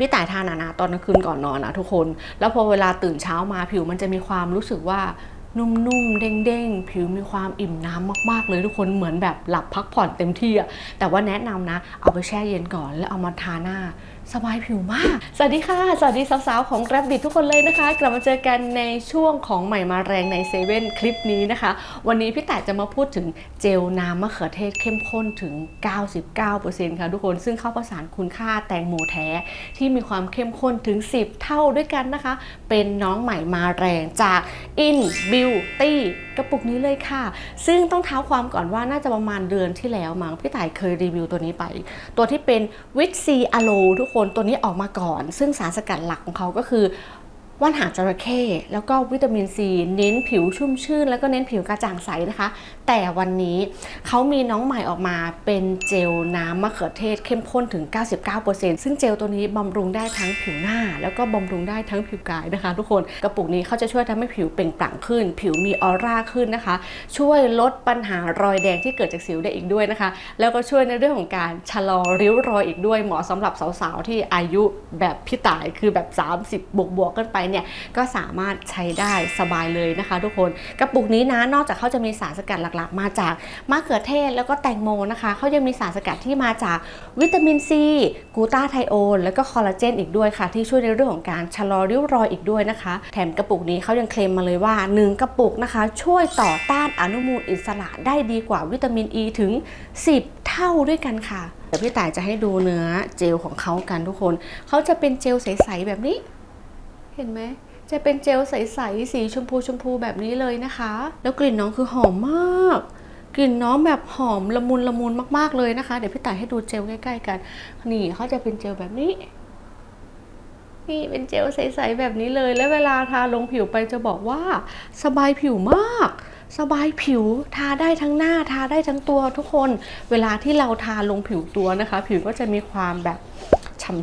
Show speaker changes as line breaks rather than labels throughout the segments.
พี่ต่ายทานหนาๆตอนกลางคืนก่อนนอนนะทุกคน แล้วพอเวลาตื่นเช้ามาผิวมันจะมีความรู้สึกว่านุ่มๆ เด้งๆ ผิวมีความอิ่มน้ำมากๆ เลยทุกคน เหมือนแบบหลับพักผ่อนเต็มที่อะแต่ว่าแนะนำนะ เอาไปแช่เย็นก่อนแล้วเอามาทาหน้า สบายผิวมาก สวัสดีค่ะ สวัสดีสาวๆ ของ Rabbit ทุกคนเลยนะคะ กลับมาเจอกันในช่วงของใหม่มาแรงในเซเว่นคลิปนี้นะคะ วันนี้พี่แต่จะมาพูดถึงเจลน้ำมะเขือเทศเข้มข้นถึง 99%ค่ะทุกคน ซึ่งเข้าประสานคุณค่าแตงโมแท้ ที่มีความเข้มข้นถึง 10 เท่าด้วยกันนะคะ เป็นน้องใหม่มาแรงจาก In Beauty กระปุกนี้เลยค่ะ ซึ่งต้องเท้าความก่อนว่าน่าจะประมาณเดือนที่แล้วมั้งพี่ต่ายเคยรีวิวตัวนี้ไป ตัวที่เป็นวิตซีอะโลทุกคนตัวนี้ออกมาก่อน ซึ่งสารสกัดหลักของเขาก็คือ ว่านหางจระเข้แล้วก็วิตามินซีเน้นผิวชุ่มชื่น แล้วก็เน้นผิวกระจ่างใสนะคะ แต่วันนี้เขามีน้องใหม่ออกมาเป็นเจลน้ำมะเขือเทศเข้มข้นถึง 99%ซึ่งเจลตัวนี้บำรุงได้ทั้งผิวหน้า แล้วก็บำรุงได้ทั้งผิวกายนะคะ ทุกคนกระปุกนี้เขาจะช่วยทำให้ผิวเปล่งปลั่งขึ้น ผิวมีออร่าขึ้นนะคะ ช่วยลดปัญหารอยแดงที่เกิดจากสิวได้อีกด้วยนะคะ แล้วก็ช่วยในเรื่องของการชะลอริ้วรอยอีกด้วยเหมาะสำหรับสาวๆที่อายุแบบพี่ต่ายคือแบบ 30 บวกบวกๆกันไปเนี่ยก็สามารถใช้ได้สบายเลยนะคะ ทุกคนกระปุกนี้นะนอกจากเขาจะมีสารสกัดหลักๆ มาจากมะเขือเทศแล้วก็แตงโมนะคะเขายังมีสารสกัดที่มาจากวิตามินซีกูตาไทโอนแล้วก็คอลลาเจนอีกด้วยค่ะ ที่ช่วยในเรื่องของการชะลอริ้วรอยอีกด้วยนะคะ แถมกระปุกนี้เขายังเคลมมาเลยว่า 1 กระปุกนะคะ ช่วยต่อต้านอนุมูลอิสระได้ดีกว่าวิตามินอ e ีถึง 10 เท่าด้วยกันค่ะเดี๋ยวพี่ต่ายจะให้ดูเนื้อเจลของเขากันทุกคน เขาจะเป็นเจลใส ๆ แบบนี้ เห็นไหมจะเป็นเจลใสๆสีชมพูชมพูแบบนี้เลยนะคะ แล้วกลิ่นน้องคือหอมมาก กลิ่นน้องแบบหอมละมุนละมุนมากๆเลยนะคะ เดี๋ยวพี่ต่ายให้ดูเจลใกล้ๆกัน นี่เขาจะเป็นเจลแบบนี้ นี่เป็นเจลใสๆแบบนี้เลย แล้วเวลาทาลงผิวไปจะบอกว่า สบายผิวมากสบายผิวทาได้ทั้งหน้าทาได้ทั้งตัวทุกคน เวลาที่เราทาลงผิวตัวนะคะ ผิวก็จะมีความแบบ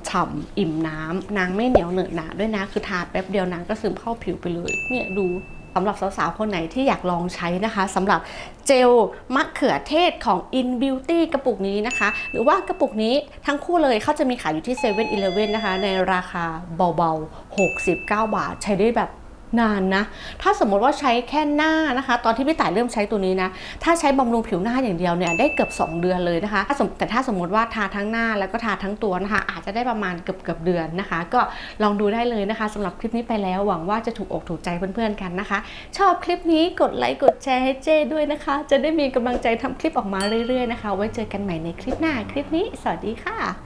ฉ่ำๆอิ่มน้ำนางไม่เหนียวเหนอะหนะด้วยนะคือทาแป๊บเดียวนางก็ซึมเข้าผิวไปเลยเนี่ยดูสำหรับสาวๆ คนไหนที่อยากลองใช้นะคะสำหรับเจลมะเขือเทศของ In Beauty กระปุกนี้นะคะ หรือว่ากระปุกนี้ทั้งคู่เลยเขาจะมีขายอยู่ที่7 e เ e ่ e อนะคะ ในราคาเบาๆ 69 บาทใช้ได้แบบ นานนะ ถ้าสมมติว่าใช้แค่หน้านะคะ ตอนที่พี่ต่ายเริ่มใช้ตัวนี้นะ ถ้าใช้บำรุงผิวหน้าอย่างเดียวเนี่ยได้เกือบ 2 เดือนเลยนะคะ แต่ถ้าสมมติว่าทาทั้งหน้าแล้วก็ทาทั้งตัวนะคะ อาจจะได้ประมาณเกือบเกือบเดือนนะคะ ก็ลองดูได้เลยนะคะสำหรับคลิปนี้ไปแล้วหวังว่าจะถูกอกถูกใจเพื่อนๆกันนะคะ ชอบคลิปนี้กดไลค์กดแชร์ให้เจ้ด้วยนะคะ จะได้มีกำลังใจทำคลิปออกมาเรื่อยๆนะคะ ไว้เจอกันใหม่ในคลิปหน้าคลิปนี้ สวัสดีค่ะ